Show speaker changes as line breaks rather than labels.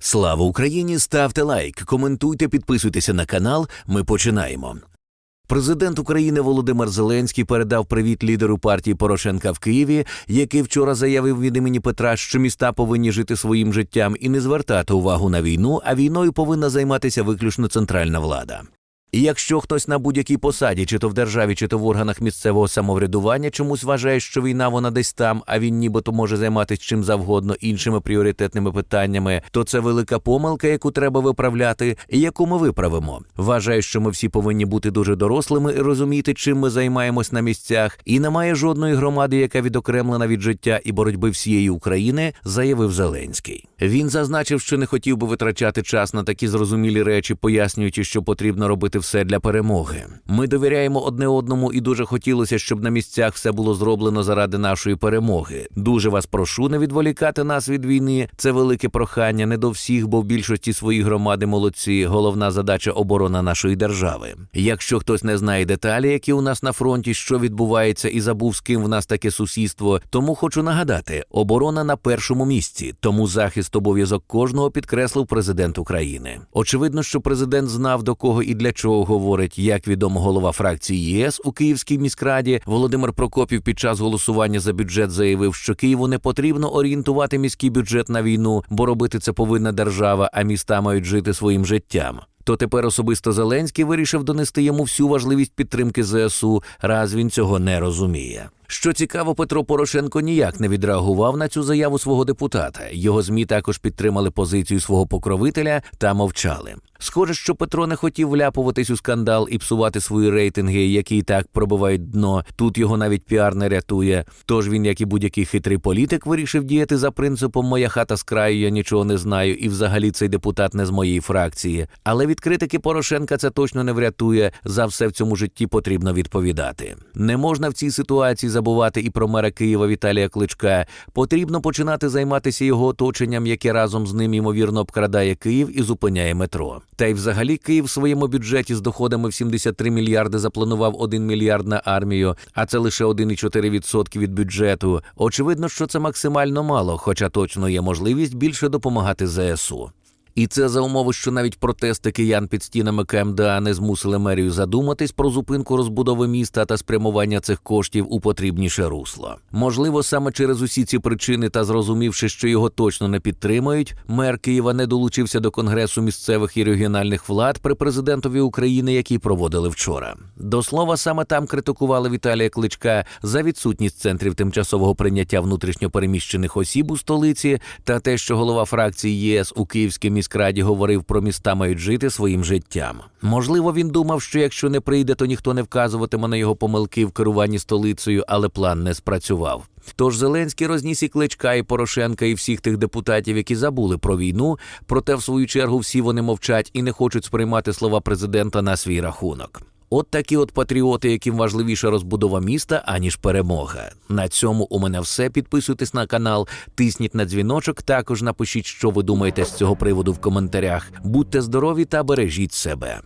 Слава Україні! Ставте лайк, коментуйте, підписуйтеся на канал. Ми починаємо. Президент України Володимир Зеленський передав привіт лідеру партії Порошенка в Києві, який вчора заявив від імені Петра, що міста повинні жити своїм життям і не звертати увагу на війну, а війною повинна займатися виключно центральна влада. І якщо хтось на будь-якій посаді, чи то в державі, чи то в органах місцевого самоврядування, чомусь вважає, що війна вона десь там, а він нібито може займатися чим завгодно іншими пріоритетними питаннями, то це велика помилка, яку треба виправляти, і яку ми виправимо. Вважаю, що ми всі повинні бути дуже дорослими і розуміти, чим ми займаємось на місцях, і немає жодної громади, яка відокремлена від життя і боротьби всієї України, заявив Зеленський. Він зазначив, що не хотів би витрачати час на такі зрозумілі речі, пояснюючи, що потрібно робити все для перемоги. Ми довіряємо одне одному, і дуже хотілося, щоб на місцях все було зроблено заради нашої перемоги. Дуже вас прошу не відволікати нас від війни. Це велике прохання не до всіх, бо в більшості своїх громади молодці. Головна задача оборона нашої держави. Якщо хтось не знає деталі, які у нас на фронті, що відбувається, і забув з ким в нас таке сусідство, тому хочу нагадати: оборона на першому місці, тому захист обов'язок кожного підкреслив президент України. Очевидно, що президент знав до кого і для чого говорить, як відомо голова фракції ЄС у Київській міськраді Володимир Прокопів під час голосування за бюджет заявив, що Києву не потрібно орієнтувати міський бюджет на війну, бо робити це повинна держава, а міста мають жити своїм життям. То тепер особисто Зеленський вирішив донести йому всю важливість підтримки ЗСУ, раз він цього не розуміє. Що цікаво, Петро Порошенко ніяк не відреагував на цю заяву свого депутата. Його змі також підтримали позицію свого покровителя та мовчали. Схоже, що Петро не хотів вляпуватись у скандал і псувати свої рейтинги, які і так пробивають дно. Тут його навіть піар не рятує. Тож він, як і будь-який хитрий політик, вирішив діяти за принципом Моя хата з краю, я нічого не знаю, і взагалі цей депутат не з моєї фракції. Але від критики Порошенка це точно не врятує. За все в цьому житті потрібно відповідати. Не можна в цій ситуації забувати і про мера Києва Віталія Кличка. Потрібно починати займатися його оточенням, яке разом з ним ймовірно обкрадає Київ і зупиняє метро. Та й взагалі Київ в своєму бюджеті з доходами в 73 мільярди запланував 1 мільярд на армію, а це лише 1,4% від бюджету. Очевидно, що це максимально мало, хоча точно є можливість більше допомагати ЗСУ. І це за умови, що навіть протести киян під стінами КМДА не змусили мерію задуматись про зупинку розбудови міста та спрямування цих коштів у потрібніше русло. Можливо, саме через усі ці причини та зрозумівши, що його точно не підтримають, мер Києва не долучився до конгресу місцевих і регіональних влад при президентові України, який проводили вчора. До слова, саме там критикували Віталія Кличка за відсутність центрів тимчасового прийняття внутрішньопереміщених осіб у столиці та те, що голова фракції ЄС у Київській міськраді говорив про міста мають жити своїм життям. Можливо, він думав, що якщо не прийде, то ніхто не вказуватиме на його помилки в керуванні столицею, але план не спрацював. Тож Зеленський розніс і Кличка, і Порошенка, і всіх тих депутатів, які забули про війну. Проте, в свою чергу, всі вони мовчать і не хочуть сприймати слова президента на свій рахунок. От такі от патріоти, яким важливіша розбудова міста, аніж перемога. На цьому у мене все. Підписуйтесь на канал, тисніть на дзвіночок. Також напишіть, що ви думаєте з цього приводу в коментарях. Будьте здорові та бережіть себе.